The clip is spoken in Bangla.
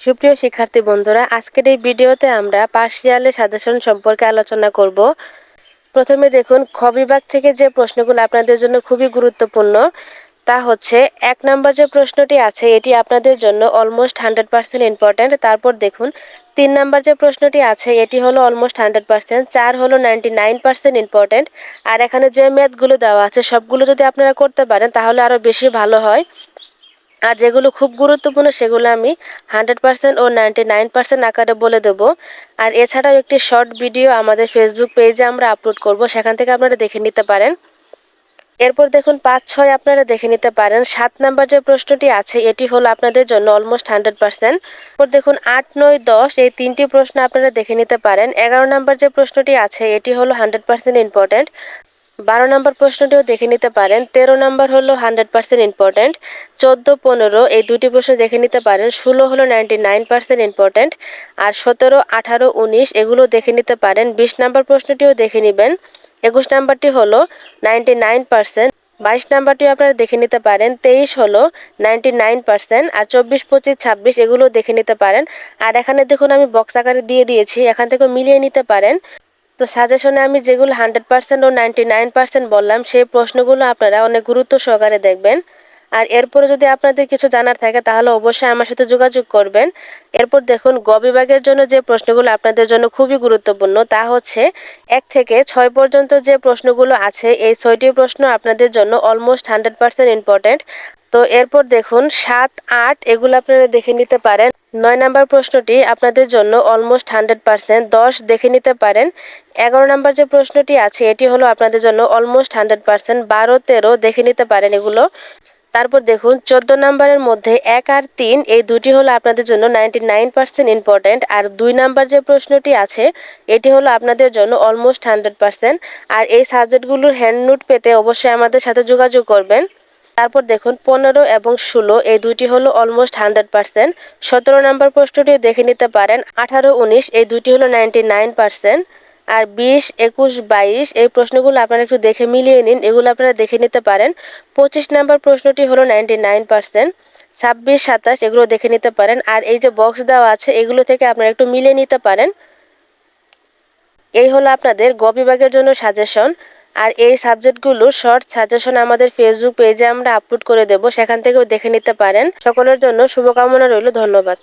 সুপ্রিয় শিক্ষার্থী বন্ধুরা, আজকের এই ভিডিওতে আমরা পার্সিয়ালের সাজেশন সম্পর্কে আলোচনা করব। প্রথমে দেখুন, খ বিভাগ থেকে যে প্রশ্নগুলো আপনাদের জন্য খুবই গুরুত্বপূর্ণ, তা হচ্ছে, এক নম্বর যে প্রশ্নটি আছে, এটি আপনাদের জন্য অলমোস্ট হান্ড্রেড পার্সেন্ট ইম্পর্ট্যান্ট তারপর দেখুন, তিন নাম্বার যে প্রশ্নটি আছে, এটি হলো অলমোস্ট হান্ড্রেড পার্সেন্ট চার হলো নাইনটি নাইন পার্সেন্ট ইম্পর্ট্যান্ট আর এখানে যে ম্যাথগুলো দেওয়া আছে, সবগুলো যদি আপনারা করতে পারেন, তাহলে আরও বেশি ভালো হয়। আর যেগুলো খুব গুরুত্বপূর্ণ, সেগুলো আমি হান্ড্রেড পার্সেন্ট ও নাইনটি নাইন পার্সেন্ট আকারে বলে দেবো। আর এছাড়াও একটি শর্ট ভিডিও আমাদের ফেসবুক পেজে আমরা আপলোড করব, সেখান থেকে আপনারা দেখে নিতে পারেন। এরপর দেখুন, পাঁচ ছয় আপনারা দেখে নিতে পারেন। সাত নাম্বার যে প্রশ্নটি আছে, এটি হলো আপনাদের জন্য অলমোস্ট হান্ড্রেড পার্সেন্ট এরপর দেখুন, আট, নয়, দশ, এই তিনটি প্রশ্ন আপনারা দেখে নিতে পারেন। এগারো নাম্বার যে প্রশ্নটি আছে, এটি হলো হান্ড্রেড পার্সেন্ট ইম্পর্টেন্ট বারো নম্বর প্রশ্নটিও দেখে নিতে পারেন। তেরো নম্বর হলো হান্ড্রেড পার্সেন্ট ইম্পর্টেন্ট চোদ্দ, পনেরো, এই দুটি প্রশ্ন দেখে নিতে পারেন। ষোলো হলো নাইনটি নাইন পার্সেন্ট ইম্পর্টেন্ট আর সতেরো, আঠারো, উনিশ, এগুলো দেখে নিতে পারেন। বিশ নম্বর প্রশ্নটিও দেখে নেবেন। একুশ নাম্বারটি হলো নাইনটি নাইন পার্সেন্ট বাইশ নাম্বারটি আপনারা দেখে নিতে পারেন। তেইশ হলো নাইনটি নাইন পার্সেন্ট আর চব্বিশ, পঁচিশ, ছাব্বিশ, এগুলো দেখে নিতে পারেন। আর এখানে দেখুন আমি বক্স আকারে দিয়ে দিয়েছি। এখান থেকে মিলিয়ে নিতে পারেন। তো সাজেশনে আমি যেগুলো হান্ড্রেড পার্সেন্ট ও নাইনটি নাইন পার্সেন্ট বললাম, সেই প্রশ্নগুলো আপনারা অনেক গুরুত্ব সহকারে দেখবেন। আর এরপরে যদি আপনাদের কিছু জানার থাকে, তাহলে অবশ্যই আমার সাথে যোগাযোগ করবেন। এরপর দেখুন, গ বিভাগের জন্য যে প্রশ্নগুলো আপনাদের জন্য খুবই গুরুত্বপূর্ণ, তা হচ্ছে এক থেকে ছয় পর্যন্ত যে প্রশ্নগুলো আছে, এই ছয়টি প্রশ্ন আপনাদের জন্য অলমোস্ট হান্ড্রেড পার্সেন্ট ইম্পর্টেন্ট তো এরপর দেখুন, সাত, আট, এগুলো আপনারা দেখে নিতে পারেন। নয় নাম্বার প্রশ্নটি, আপনাদের জন্য অলমোস্ট হান্ড্রেড পার্সেন্ট দশ দেখে নিতে পারেন। এগারো নাম্বার যে প্রশ্নটি আছে, এটি হলো আপনাদের জন্য অলমোস্ট হান্ড্রেড পার্সেন্ট বারো, তেরো দেখে নিতে পারেন এগুলো। তারপর দেখুন, চোদ্দ নাম্বারের মধ্যে এক আর তিন, এই দুটি হলো আপনাদের জন্য নাইনটি নাইন পার্সেন্ট ইম্পর্টেন্ট আর দুই নাম্বার যে প্রশ্নটি আছে, এটি হলো আপনাদের জন্য অলমোস্ট হান্ড্রেড পার্সেন্ট আর এই সাবজেক্টগুলোর হ্যান্ড নোট পেতে অবশ্যই আমাদের সাথে যোগাযোগ করবেন। তারপর দেখুন, পনেরো এবং ষোলো, এই দুটি হলো অলমোস্ট হান্ড্রেড পার্সেন্ট সতেরো নাম্বার প্রশ্নটি দেখে নিতে পারেন, আঠারো, উনিশ, এই দুটি হলো নাইনটি নাইন পার্সেন্ট আর বিশ, একুশ, বাইশ, এই প্রশ্নগুলো আপনারা একটু দেখে মিলিয়ে নিন, এগুলো আপনারা দেখে নিতে পারেন। পঁচিশ নম্বর প্রশ্নটি হলো নাইনটি নাইন পার্সেন্ট ছাব্বিশ, সাতাশ, এগুলো দেখে নিতে পারেন। আর এই যে বক্স দেওয়া আছে, এগুলো থেকে আপনারা একটু মিলিয়ে নিতে পারেন। এই হলো আপনাদের গ বিভাগের জন্য সাজেশন আর এই সাবজেক্টগুলো শর্ট সাজেশন আমাদের ফেসবুক পেজে আমরা আপলোড করে দেব, সেখান থেকেও দেখে নিতে পারেন। সকলের জন্য শুভকামনা রইল, ধন্যবাদ।